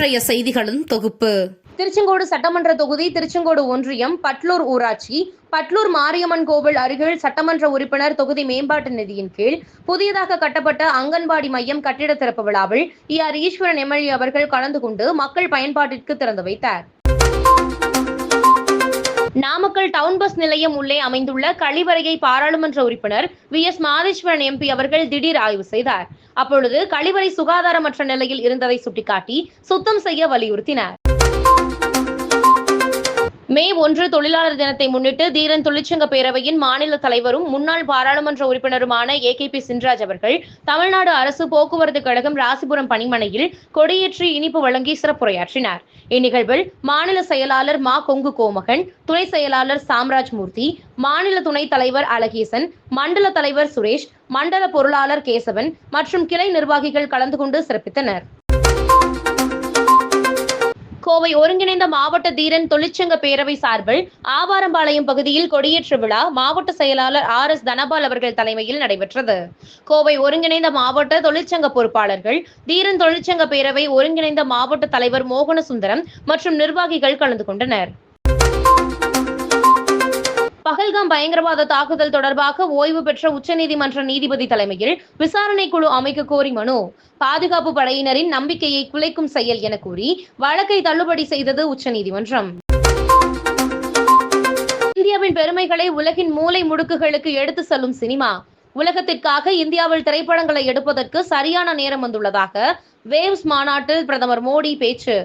இன்றைய செய்திகளின் தொகுப்பு. திருச்செங்கோடு சட்டமன்ற தொகுதி திருச்செங்கோடு ஒன்றியம் பட்லூர் ஊராட்சி பட்லூர் மாரியம்மன் கோவில் அருகில் சட்டமன்ற உறுப்பினர் தொகுதி மேம்பாட்டு நிதியின் கீழ் புதியதாக கட்டப்பட்ட அங்கன்வாடி மையம் கட்டிட திறப்பு விழாவில் இ ஆர் ஈஸ்வரன் எம்எல்ஏ அவர்கள் கலந்து கொண்டு மக்கள் பயன்பாட்டிற்கு திறந்து வைத்தார். நாமக்கல் டவுன் பஸ் நிலையம் உள்ளே அமைந்துள்ள கழிவறையை பாராளுமன்ற உறுப்பினர் வி எஸ் மாதேஸ்வரன் எம்பி அவர்கள் திடீர் ஆய்வு செய்தார். அப்பொழுது கழிவறை சுகாதாரமற்ற நிலையில் இருந்ததை சுட்டிக்காட்டி சுத்தம் செய்ய வலியுறுத்தினார். மே ஒன்று தொழிலாளர் தினத்தை முன்னிட்டு தீரன் தொழிற்சங்க பேரவையின் மாநில தலைவரும் முன்னாள் பாராளுமன்ற உறுப்பினருமான ஏ. கே. பி. சின்ராஜ் அவர்கள் தமிழ்நாடு அரசு போக்குவரத்து கழகம் ராசிபுரம் பணிமனையில் கொடியேற்றி இனிப்பு வழங்கி சிறப்புரையாற்றினார். இந்நிகழ்வில் மாநில செயலாளர் மா. கொங்கு கோமகன் துணை செயலாளர் சாம்ராஜ் மூர்த்தி மாநில துணைத் தலைவர் அழகேசன் மண்டல தலைவர் சுரேஷ் மண்டல பொருளாளர் கேசவன் மற்றும் கிளை நிர்வாகிகள் கலந்து கொண்டு சிறப்பித்தனர். கோவை ஒருங்கிணைந்த மாவட்ட தீரன் தொழிற்சங்க பேரவை சார்பில் ஆவாரம்பாளையம் பகுதியில் கொடியேற்று விழா மாவட்ட செயலாளர் ஆர் எஸ் தனபால் அவர்கள் தலைமையில் நடைபெற்றது. கோவை ஒருங்கிணைந்த மாவட்ட தொழிற்சங்க பொறுப்பாளர்கள் தீரன் தொழிற்சங்க பேரவை ஒருங்கிணைந்த மாவட்ட தலைவர் மோகன சுந்தரம் மற்றும் நிர்வாகிகள் கலந்து கொண்டனர். பகல்காம் பயங்கரவாத தாக்குதல் தொடர்பாக ஓய்வு பெற்ற உச்சநீதிமன்ற நீதிபதி தலைமையில் விசாரணை குழு அமைக்க கோரி மனு. பாதுகாப்பு படையினரின் நம்பிக்கையை குலைக்கும் செயல் என கூறி வழக்கை தள்ளுபடி செய்தது உச்சநீதிமன்றம். இந்தியாவின் பெருமைகளை உலகின் மூலை முடுக்குகளுக்கு எடுத்து செல்லும் சினிமா. உலகத்திற்காக இந்தியாவில் திரைப்படங்களை எடுப்பதற்கு சரியான நேரம் வந்துள்ளதாக வேவ்ஸ் மாநாட்டில் பிரதமர் மோடி பேச்சு.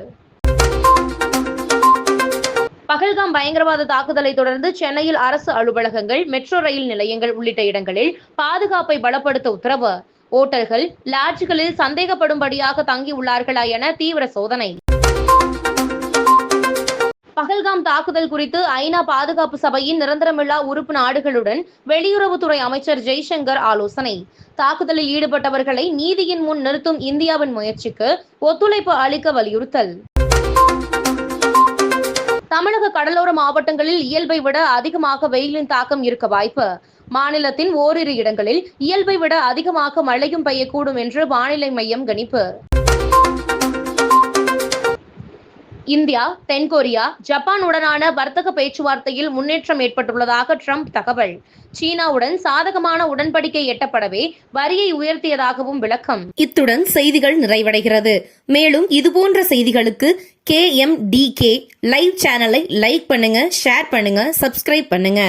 பகல்காம் பயங்கரவாத தாக்குதலை தொடர்ந்து சென்னையில் அரசு அலுவலகங்கள் மெட்ரோ ரயில் நிலையங்கள் உள்ளிட்ட இடங்களில் பாதுகாப்பை பலப்படுத்த உத்தரவு. ஓட்டல்கள் லாட்ஜ்களில் சந்தேகப்படும்படியாக தங்கியுள்ளார்களா என தீவிர சோதனை. பகல்காம் தாக்குதல் குறித்து ஐநா பாதுகாப்பு சபையின் நிரந்தரமில்லா உறுப்பு நாடுகளுடன் வெளியுறவுத்துறை அமைச்சர் ஜெய்சங்கர் ஆலோசனை. தாக்குதலில் ஈடுபட்டவர்களை நீதியின் முன் நிறுத்தும் இந்தியாவின் முயற்சிக்கு ஒத்துழைப்பு அளிக்க வலியுறுத்தல். தமிழக கடலோர மாவட்டங்களில் இயல்பை விட அதிகமாக வெயிலின் தாக்கம் இருக்க வாய்ப்பு. மாநிலத்தின் ஓரிரு இடங்களில் இயல்பை விட அதிகமாக மழையும் பெய்யக்கூடும் என்று வானிலை மையம் கணிப்பு. இந்தியா தென்கொரியா ஜப்பானுடனான வர்த்தக பேச்சுவார்த்தையில் முன்னேற்றம் ஏற்பட்டுள்ளதாக ட்ரம்ப் தகவல். சீனாவுடன் சாதகமான உடன்படிக்கை எட்டப்படவே வரியை உயர்த்தியதாகவும் விளக்கம். இத்துடன் செய்திகள் நிறைவடைகிறது. மேலும் இதுபோன்ற செய்திகளுக்கு K M D K live சேனலை லைக் பண்ணுங்க ஷேர் பண்ணுங்க சப்ஸ்கிரைப் பண்ணுங்க.